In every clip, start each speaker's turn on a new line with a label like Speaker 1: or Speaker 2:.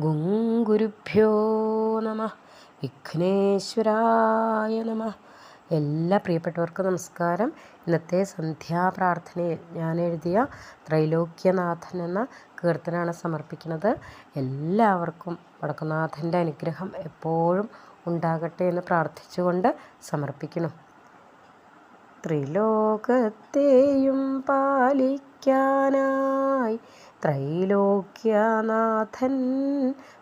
Speaker 1: ഗുങ്കുരുഭ്യോ നമ. വിഘ്നേശ്വരായ നമ. എല്ലാ പ്രിയപ്പെട്ടവർക്കും നമസ്കാരം. ഇന്നത്തെ സന്ധ്യാപ്രാർത്ഥനയിൽ ഞാൻ എഴുതിയ ത്രൈലോക്യനാഥൻ എന്ന കീർത്തനാണ് സമർപ്പിക്കുന്നത്. എല്ലാവർക്കും വടക്കുനാഥന്റെ അനുഗ്രഹം എപ്പോഴും ഉണ്ടാകട്ടെ എന്ന് പ്രാർത്ഥിച്ചുകൊണ്ട് സമർപ്പിക്കുന്നു. ത്രിലോകത്തെയും പാലിക്കാനായി ത്രൈലോക്യനാഥൻ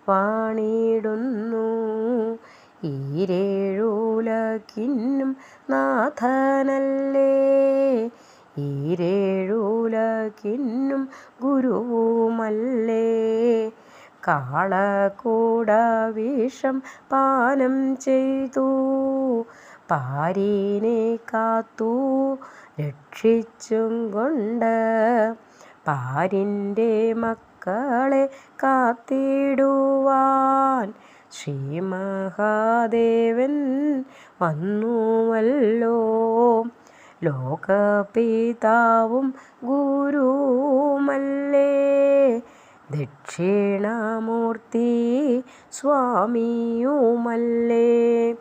Speaker 1: വാണിടുന്നു. ഈരേഴൂലക്കിന്നും നാഥനല്ലേ? ഈരേഴൂലക്കിന്നും ഗുരുവുമല്ലേ? കാളക്കൂട വിഷം പാനം ചെയ്തു. പാരീനെ കാത്തു രക്ഷിച്ചും കൊണ്ട് പാരിന്റെ മക്കളെ കാത്തിടുവാൻ ശ്രീ മഹാദേവൻ വന്നുവല്ലോ. ലോകപിതാവും ഗുരുമല്ലേ ദക്ഷിണാമൂർത്തി സ്വാമിയുമല്ലേ.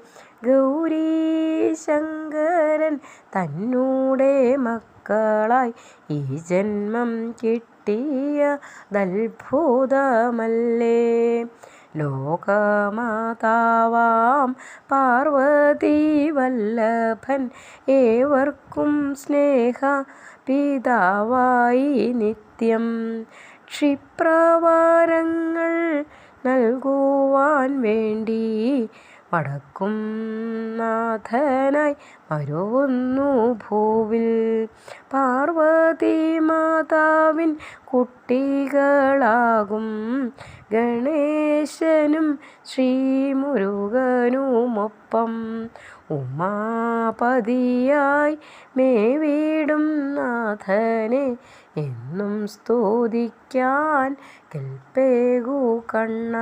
Speaker 1: ഗൗരീ ശങ്കരൻ തന്നൂടെ മക്കളായി. ഈ ജന്മം കിട്ടിയ കിട്ടിയതത്ഭുതമല്ലേ ലോകമാതാവാം പാർവതി വല്ലഭൻ ഏവർക്കും സ്നേഹ പിതാവായി നിത്യം ക്ഷിപ്രവാരങ്ങൾ നൽകുവാൻ വേണ്ടി വടക്കും നാഥനായി മരുവുന്നു ഭൂവിൽ. പാർവതി മാതാവിൻ കുട്ടികളാകും. ഗണേശനും ശ്രീമുരുകനുമൊപ്പം ഉമാപതിയായി മേവിടും നാഥനെ എന്നും സ്തുതിക്കാൻ കൽപ്പേകു കണ്ണ.